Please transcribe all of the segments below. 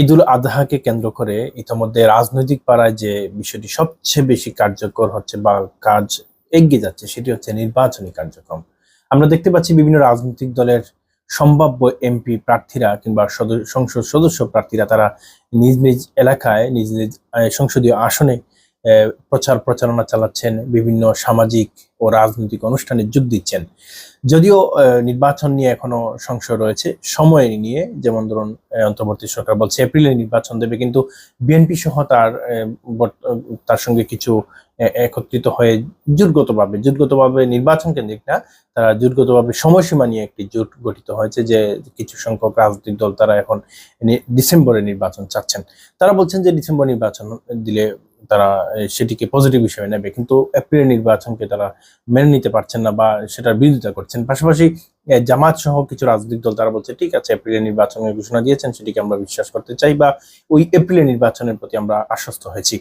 ঈদুল আজহাকে কেন্দ্র করে ইতিমধ্যে রাজনৈতিক পাড়ায় যে বিষয়টি সবচেয়ে বেশি কার্যকর হচ্ছে বা কাজ এগিয়ে যাচ্ছে, সেটি হচ্ছে নির্বাচনী কার্যক্রম। আমরা দেখতে পাচ্ছি বিভিন্ন রাজনৈতিক দলের সম্ভাব্য এমপি প্রার্থীরা কিংবা সদ- সংসদ সদস্য প্রার্থীরা, তারা নিজ নিজ এলাকায়, নিজ নিজ সংসদীয় আসনে প্রচার প্রচারণা চালাচ্ছেন বিভিন্ন সামাজিক ও রাজনৈতিক অনুষ্ঠানে যোগ দিচ্ছেন। যদিও নির্বাচন নিয়ে এখনও সংশয় রয়েছে। সময় নিয়ে যেমন ধরুন অন্তর্বর্তী সরকার বলছে এপ্রিলে নির্বাচন দেবে, কিন্তু বিএনপি সহ তার তার সঙ্গে কিছু একত্রিত হয়ে জোটগতভাবে জোটগতভাবে নির্বাচন কেন্দ্রিক না, তারা জোটগতভাবে সময়সীমা নিয়ে একটি জোট গঠিত হয়েছে যে কিছু সংখ্যক রাজনৈতিক দল তারা এখন ডিসেম্বরে নির্বাচন চাচ্ছেন। তারা বলছেন যে ডিসেম্বর নির্বাচন দিলে তারা সেটিকে পজিটিভ হিসেবে নেবে। কিন্তু এপ্রিলের নির্বাচনকে তারা মেনে নিতে পারছেন না বা সেটার বিরোধিতা করছেন। পাশাপাশি জামাত সহ কিছু রাজনৈতিক দল তারা বলছে, ঠিক আছে এপ্রিলের নির্বাচনের ঘোষণা দিয়েছেন, সেটিকে আমরা বিশ্বাস করতে চাই বা ওই এপ্রিলের নির্বাচনের প্রতি আমরা আশ্বস্ত হয়েছি।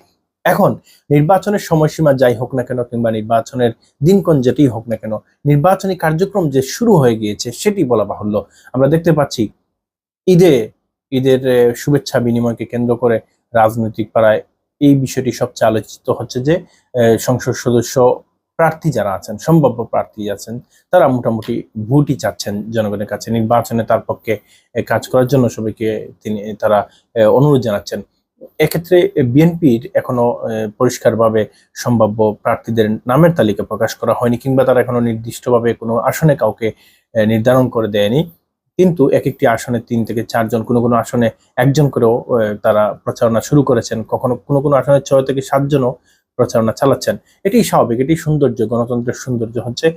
এখন, নির্বাচনের সময়সীমা যাই হোক না কেন কিংবা নির্বাচনের দিনক্ষণ যেটি হোক না কেন, নির্বাচনী কার্যক্রম যে শুরু হয়ে গিয়েছে সেটি বলা বাহুল্য। আমরা দেখতে পাচ্ছি, ঈদে, ঈদের শুভেচ্ছা বিনিময়কে কেন্দ্র করে রাজনৈতিক পাড়ায় এই বিষয়টি সবচেয়ে আলোচিত হচ্ছে যে সংসদ সদস্য প্রার্থী যারা আছেন, সম্ভাব্য প্রার্থী আছেন, তারা মোটামুটি ভোটই চাচ্ছেন জনগণের কাছে। নির্বাচনে তার পক্ষে কাজ করার জন্য সবাইকে তিনি, তারা অনুরোধ জানাচ্ছেন। এক্ষেত্রে বিএনপির এখনও পরিষ্কারভাবে সম্ভাব্য প্রার্থীদের নামের তালিকা প্রকাশ করা হয়নি কিংবা তারা এখনও নির্দিষ্টভাবে কোনো আসনে কাউকে নির্ধারণ করে দেয়নি। কিন্তু এক একটি আসনে তিন থেকে চারজন, কোনো কোনো আসনে একজন করেও তারা প্রচারণা শুরু করেছেন। কখনো কোনো কোনো আসনে ছয় থেকে সাতজনও প্রচারণা চালাচ্ছেন। এটি স্বাভাবিক এটি সৌন্দর্য, গণতন্ত্রের সৌন্দর্য হচ্ছে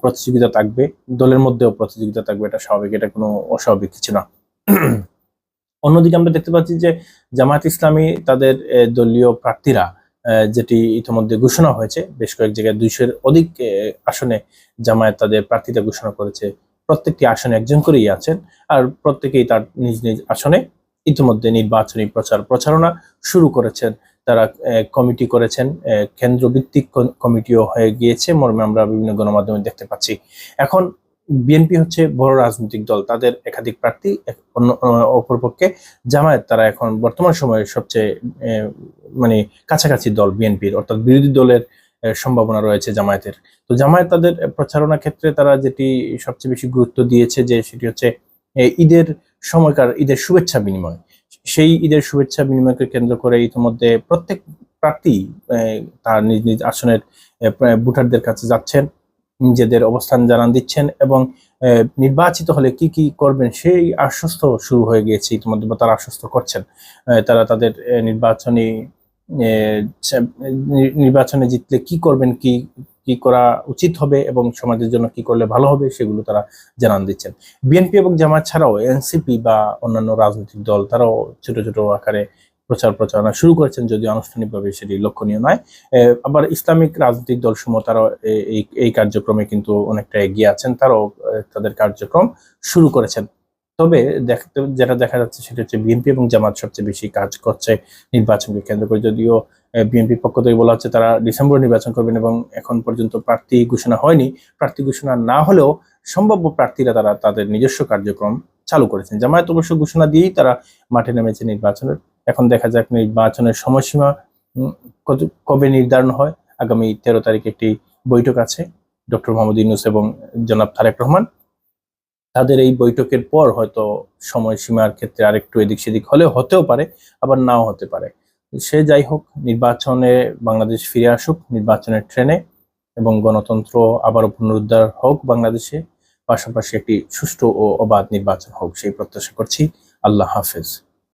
প্রতিযোগিতা থাকবে, দলের মধ্যেও প্রতিযোগিতা থাকবে, এটা স্বাভাবিক, এটা কোনো অস্বাভাবিক কিছু না। অন্যদিকে আমরা দেখতে পাচ্ছি যে জামায়াত ইসলামী তাদের দলীয় প্রার্থীরা যেটি ইতিমধ্যে ঘোষণা হয়েছে, বেশ কয়েক জায়গায় দুইশোর অধিক আসনে জামায়াত তাদের প্রার্থীতা ঘোষণা করেছে। প্রত্যেকটি আসনে একজন করেই আছেন আর প্রত্যেকেই তার নিজ নিজ আসনে ইতিমধ্যে নির্বাচনী প্রচার প্রচারণা শুরু করেছেন। তারা কমিটি করেছেন আহ, কেন্দ্রভিত্তিক ক- কমিটিও হয়ে গিয়েছে মর্মে আমরা বিভিন্ন গণমাধ্যমে দেখতে পাচ্ছি। এখন বিএনপি হচ্ছে বড় রাজনৈতিক দল তাদের একাধিক প্রার্থী অন্য অপরপক্ষে জামায়াত তারা এখন বর্তমান সময়ে সবচেয়ে মানে কাছাকাছি দল বিএনপির অর্থাৎ বিরোধী দলের সম্ভাবনা রয়েছে জামায়াতের। তো জামায়াত তাদের প্রচারণা ক্ষেত্রে তারা যেটি সবচেয়ে বেশি গুরুত্ব দিয়েছে যে সেটি হচ্ছে ঈদের সময়কার, ঈদের শুভেচ্ছা বিনিময়। সেই ঈদের শুভেচ্ছা বিনিময়কে কেন্দ্র করে ইতিমধ্যে প্রত্যেক প্রার্থী তার নিজ নিজ আসনের ভোটারদের কাছে যাচ্ছেন, নিজেদের অবস্থান জানান দিচ্ছেন এবং নির্বাচিত হলে কি কি করবেন সেই আশ্বস্ত শুরু হয়ে গিয়েছে ইতিমধ্যে বা তারা আশ্বস্ত করছেন। তারা তাদের নির্বাচনী নির্বাচনে জিতলে কি করবেন, কি কি করা উচিত হবে এবং সমাজের জন্য কি করলে ভালো হবে সেগুলো তারা জানান দিচ্ছেন। বিএনপি এবং জামাত ছাড়াও এনসিপি বা অন্যান্য রাজনৈতিক দল তারাও ছোট ছোট আকারে প্রচার প্রচারণা শুরু করেছেন, যদিও আনুষ্ঠানিকভাবে সেটি লক্ষণীয় নয়। আবার ইসলামিক রাজনৈতিক দলসমূহ তারাও এই এই কার্যক্রমে কিন্তু অনেকটা এগিয়ে আছেন, তারাও তাদের কার্যক্রম শুরু করেছেন। তবে দেখতে যেটা দেখা যাচ্ছে সেটা হচ্ছে বিএনপি এবং জামাত সবচেয়ে বেশি কাজ করছে নির্বাচনকে কেন্দ্র করে। যদিও বিএনপির পক্ষ থেকে বলা হচ্ছে তারা ডিসেম্বর নির্বাচন করবেন এবং এখন পর্যন্ত প্রার্থী ঘোষণা হয়নি। প্রার্থী ঘোষণা না হলেও সম্ভাব্য প্রার্থীরা তারা তাদের নিজস্ব কার্যক্রম চালু করেছেন। জামায়াত অবশ্য ঘোষণা দিয়েই তারা মাঠে নেমেছে নির্বাচনের। এখন দেখা যাক নির্বাচনের সময়সীমা কবে নির্ধারণ হয়। আগামী তেরো তারিখ একটি বৈঠক আছে। ডক্টর মোহাম্মদ ইউনুস এবং জনাব তারেক রহমান। তাদের এই বৈঠকের পর হয়তো সময়সীমার ক্ষেত্রে আরেকটু এদিক সেদিক হলে হতেও পারে, আবার নাও হতে পারে। সে যাই হোক, নির্বাচনে বাংলাদেশ ফিরে আসুক, নির্বাচনের ট্রেনে এবং গণতন্ত্র আবারও পুনরুদ্ধার হোক বাংলাদেশে, পাশাপাশি একটি সুষ্ঠু ও অবাধ নির্বাচন হোক, সেই প্রত্যাশা করছি। আল্লাহ হাফেজ।